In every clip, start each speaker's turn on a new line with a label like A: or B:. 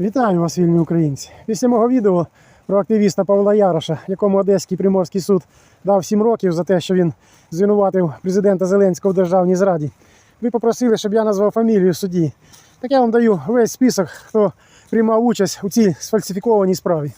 A: Вітаю вас, вільні українці. Після мого відео про активіста Павла Яроша, якому Одеський Приморський суд дав 7 років за те, що він звинуватив президента Зеленського в державній зраді. Ви попросили, щоб я назвав фамілію судді. Так я вам даю весь список, хто приймав участь у цій сфальсифікованій справі.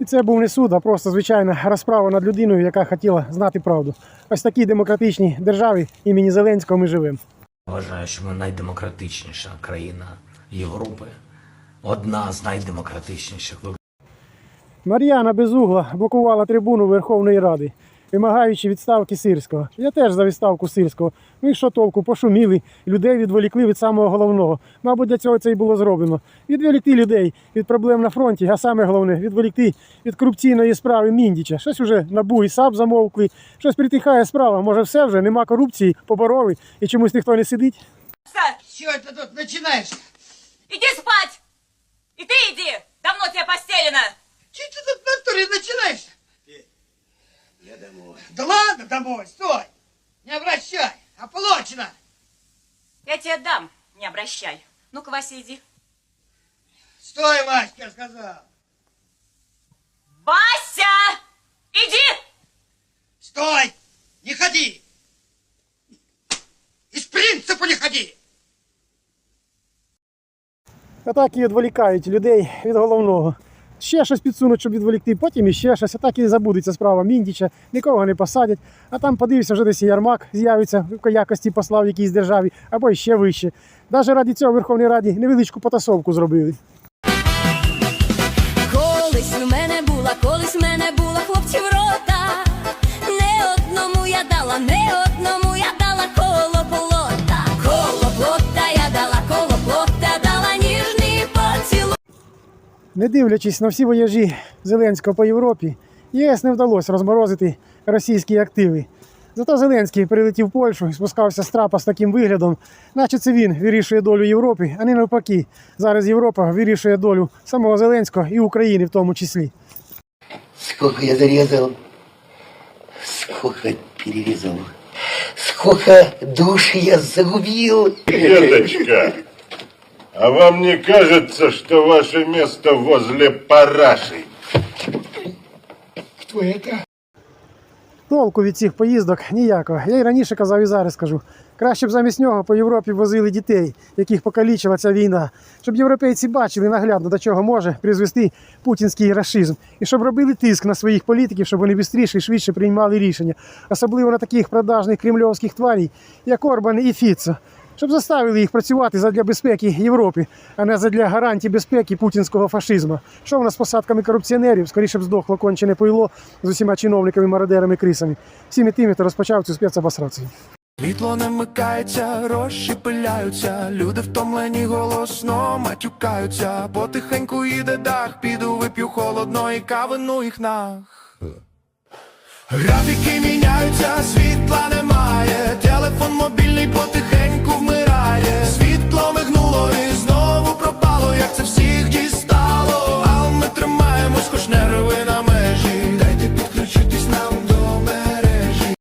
A: І це був не суд, а просто звичайна розправа над людиною, яка хотіла знати правду. Ось такій демократичній державі імені Зеленського ми живемо.
B: Вважаю, що ми найдемократичніша країна Європи. Одна з найдемократичніших.
A: Мар'яна Безугла блокувала трибуну Верховної Ради, вимагаючи відставки Сирського. Я теж за відставку Сирського. Ну і що толку? Пошуміли, людей відволікли від самого головного. Мабуть, для цього це і було зроблено. Відволікти людей від проблем на фронті, а саме головне відволікти від корупційної справи Міндіча. Щось уже набу і САП замовкли, щось притихає справа. Може, все вже нема корупції, побороли і чомусь ніхто не сидить.
C: Саш,
D: Чего это тут начинаешь?
C: иди спать! И ты иди! Давно тебе постелено!
D: Че ты тут в натуре начинаешь? Я домой. Да ладно домой, стой! Не обращай, оплачено!
C: Я тебе дам, не обращай. Ну-ка, Вася, иди.
D: Стой, Васька, я сказал!
C: Вася! Иди!
D: Стой! Не ходи! Из принципа не ходи!
A: А так і відволікають людей від головного. Ще щось підсунуть, щоб відволікти, потім іще щось, а так і забудеться справа Міндіча, нікого не посадять. А там подивишся, вже десь Ярмак з'явиться в якості посла в якійсь державі або ще вище. Навіть раді цього в Верховній Раді невеличку потасовку зробили.
E: Колись в мене була, колись в мене була хлопців рота. Не одному я дала, не одному
A: Не дивлячись на всі вояжі Зеленського по Європі, ЄС не вдалося розморозити російські активи. Зато Зеленський прилетів в Польщу і спускався з трапа з таким виглядом, наче це він вирішує долю Європи, а не навпаки. Зараз Європа вирішує долю самого Зеленського і України в тому числі.
F: Сколько я зарезал, сколько перерезал, сколько душ я загубил.
G: Деточка, а вам не кажется, что ваше место возле параши?
F: Кто это?
A: Толку від цих поїздок ніякого. Я й раніше казав і зараз кажу. Краще б замість нього по Європі возили дітей, яких покалічила ця війна, щоб європейці бачили наглядно, до чого може призвести путінський рашизм, і щоб робили тиск на своїх політиків, щоб вони швидше і швидше приймали рішення, особливо на таких продажних кремльовських тварій, як Орбан і Фіцо, щоб заставили їх працювати задля безпеки Європи, а не задля гарантій безпеки путінського фашизму. Що в нас з посадками корупціонерів? Скоріше б здохло кончене пойло з усіма чиновниками, мародерами, крисами. Всіми тими, хто розпочав цю спецобосрацію.
H: Світло не вмикається, гроші пиляються, люди втомлені голосно матюкаються, потихеньку їде дах, піду вип'ю холодної кави, ну нах. Графіки міняються, світла